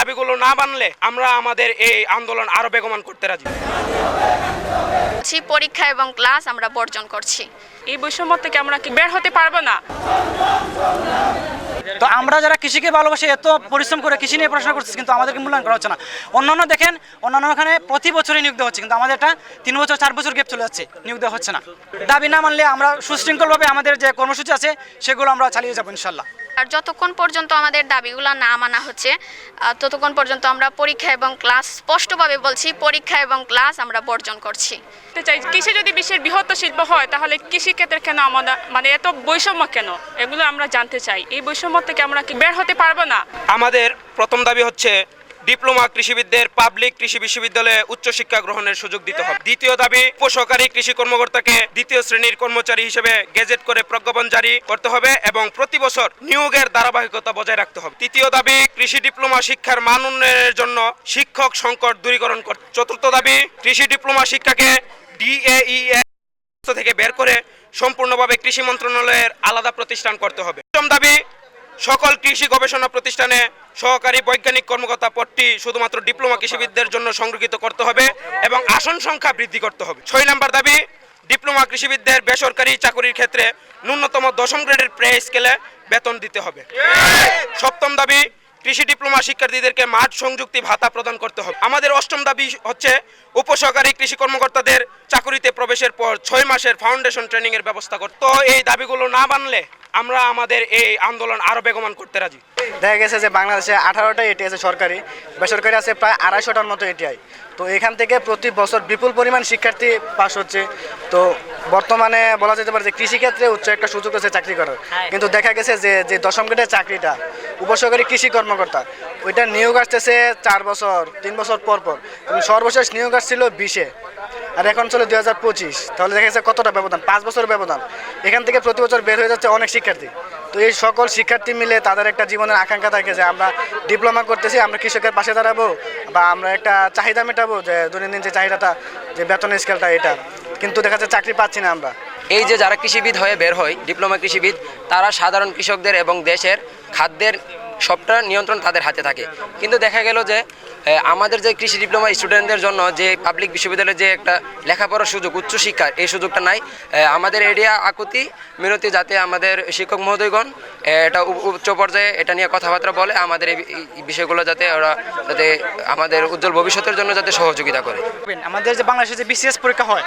দাবিগুলো না মানলে আমরা আমাদের এই আন্দোলন আরও বেগমান করতে রাজি। করছি পরীক্ষা এবং ক্লাস আমরা বর্জন করছি। এই বৈষম্য থেকে আমরা কি বের হতে পারব না? তো আমরা যারা কৃষিকে ভালোবাসি এত পরিশ্রম করে কৃষি নিয়ে পড়াশোনা করছি কিন্তু আমাদেরকে মূল্যায়ন করা হচ্ছে না। অন্যান্য দেখেন অন্যান্য ওখানে প্রতি বছরই নিয়োগ দেওয়া হচ্ছে কিন্তু আমাদের এটা তিন বছর চার বছর গ্যাপ চলে যাচ্ছে নিয়োগ দেওয়া হচ্ছে না। দাবি না মানলে আমরা সুশৃঙ্খলভাবে আমাদের যে কর্মসূচি আছে সেগুলো আমরা চালিয়ে যাব ইনশাল্লাহ। আর যতক্ষণ পর্যন্ত আমাদের দাবিগুলো না মানা হচ্ছে ততক্ষণ পর্যন্ত আমরা পরীক্ষা এবং ক্লাস স্পষ্টভাবে বলছি পরীক্ষা এবং ক্লাস আমরা বর্জন করছি। চাই কৃষি যদি বিশ্বের বৃহত্তর শিল্প হয় তাহলে কৃষিক্ষেত্রে কেন আমাদের মানে এত বৈষম্য কেন? এগুলো আমরা জানতে চাই। এই বৈষম্য থেকে আমরা কি বের হতে পারব না? আমাদের প্রথম দাবি হচ্ছে ডিপ্লোমা কৃষিবিদদের পাবলিক কৃষি বিশ্ববিদ্যালয়ে উচ্চশিক্ষা গ্রহণের সুযোগ দিতে হবে। দ্বিতীয় দাবি, উপসহকারী কৃষি কর্মকর্তাকে দ্বিতীয় শ্রেণির কর্মচারী হিসেবে গেজেট করে প্রজ্ঞাপন জারি করতে হবে এবং প্রতি বছর নিয়োগের ধারাবাহিকতা বজায় রাখতে হবে। তৃতীয় দাবি, কৃষি ডিপ্লোমা শিক্ষার মান উন্নয়নের জন্য শিক্ষক সংকট দূরীকরণ করতে। চতুর্থ দাবি, কৃষি ডিপ্লোমা শিক্ষাকে ডিএই থেকে বের করে সম্পূর্ণভাবে কৃষি মন্ত্রণালয়ের আলাদা প্রতিষ্ঠান করতে হবে। পঞ্চম দাবি সকল কৃষি গবেষণা প্রতিষ্ঠানে সহকারী বৈজ্ঞানিক কর্মকর্তা পদটি শুধুমাত্র ডিপ্লোমা কৃষিবিদদের জন্য সংরক্ষিত করতে হবে এবং আসন সংখ্যা বৃদ্ধি করতে হবে। ছয় নম্বর দাবি, ডিপ্লোমা কৃষিবিদদের বেসরকারি চাকরির ক্ষেত্রে ন্যূনতম দশম গ্রেডের প্রে স্কেলে বেতন দিতে হবে। সপ্তম দাবি, কৃষি ডিপ্লোমা শিক্ষার্থীদেরকে মাঠ সংযুক্তি ভাতা প্রদান করতে হবে। আমাদের অষ্টম দাবি হচ্ছে উপসহকারী কৃষি কর্মকর্তাদের চাকরিতে প্রবেশের পর ছয় মাসের ফাউন্ডেশন ট্রেনিং এর ব্যবস্থা করতে এই দাবিগুলো না মানলে আমরা আমাদের এই আন্দোলন আরও বেগমান করতে রাজি। দেখা গেছে যে বাংলাদেশে আঠারোটা এটি আছে সরকারি বেসরকারি আছে প্রায় আড়াইশোটার মতো এটিআই তো এখান থেকে প্রতি বছর বিপুল পরিমাণ শিক্ষার্থী পাশ হচ্ছে। তো বর্তমানে বলা যেতে পারে যে কৃষিক্ষেত্রে উচ্চ একটা সুযোগ আছে চাকরি করার। কিন্তু দেখা গেছে যে যে দশম গ্রেডের চাকরিটা উপসহকারী কৃষি কর্মকর্তা ওইটা নিয়োগ আসতেছে চার বছর তিন বছর পর পর। সর্বশেষ নিয়োগ আসছিল বিশে। আর এখন চলে দুই হাজার পঁচিশ। তাহলে দেখা যাচ্ছে কতটা ব্যবধান? পাঁচ বছর ব্যবধান। এখান থেকে প্রতি বছর বের হয়ে যাচ্ছে অনেক শিক্ষার্থী। তো এই সকল শিক্ষার্থী মিলে তাদের একটা জীবনের আকাঙ্ক্ষা থাকে যে আমরা ডিপ্লোমা করতেছি, আমরা কৃষকের পাশে দাঁড়াবো বা আমরা একটা চাহিদা মেটাবো যে দৈনন্দিন যে চাহিদাটা, যে বেতন স্কেলটা, এটা। কিন্তু দেখা যাচ্ছে চাকরি পাচ্ছি না আমরা। এই যে যারা কৃষিবিদ হয়ে বের হয়, ডিপ্লোমা কৃষিবিদ, তারা সাধারণ কৃষকদের এবং দেশের খাদ্যের সবটা নিয়ন্ত্রণ তাদের হাতে থাকে। কিন্তু দেখা গেল যে আমাদের যে কৃষি ডিপ্লোমা স্টুডেন্টদের জন্য যে পাবলিক বিশ্ববিদ্যালয়ে যে একটা লেখাপড়ার সুযোগ উচ্চশিক্ষার এই সুযোগটা নাই। আমাদের এরিয়া আকুতি, মিনতি যাতে আমাদের শিক্ষক মহোদয়গণ এটা উচ্চ পর্যায়ে এটা নিয়ে কথাবার্তা বলে, আমাদের এই বিষয়গুলো যাতে ওরা যাতে আমাদের উজ্জ্বল ভবিষ্যতের জন্য যাতে সহযোগিতা করে। আমাদের যে বাংলাদেশে যে বিসিএস পরীক্ষা হয়,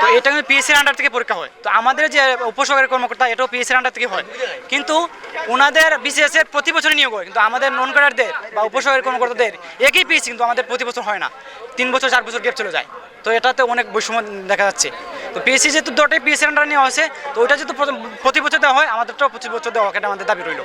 তো এটা কিন্তু পিএসসির আন্ডার থেকে পরীক্ষা হয়। তো আমাদের যে উপসহকারী কর্মকর্তা, এটাও পিএসসির আন্ডার থেকে হয়। কিন্তু ওনাদের বিসিএস এর প্রতি বছরই নিয়োগ হয় কিন্তু আমাদের নন ক্যাডারদের বা উপসহের কর্মকর্তাদের একই পিস কিন্তু আমাদের প্রতি বছর হয় না। তিন বছর, চার বছর গ্যাপ চলে যায়। তো এটাতে অনেক বৈষম্য দেখা যাচ্ছে। তো পিএসসি যেহেতু দুটাই পিএসসি আন্ডার নেওয়া হয়েছে তো ওইটা যেহেতু প্রতি বছর দেওয়া হয়, আমাদেরটাও প্রতি বছর দেওয়া এটা আমাদের দাবি রইল?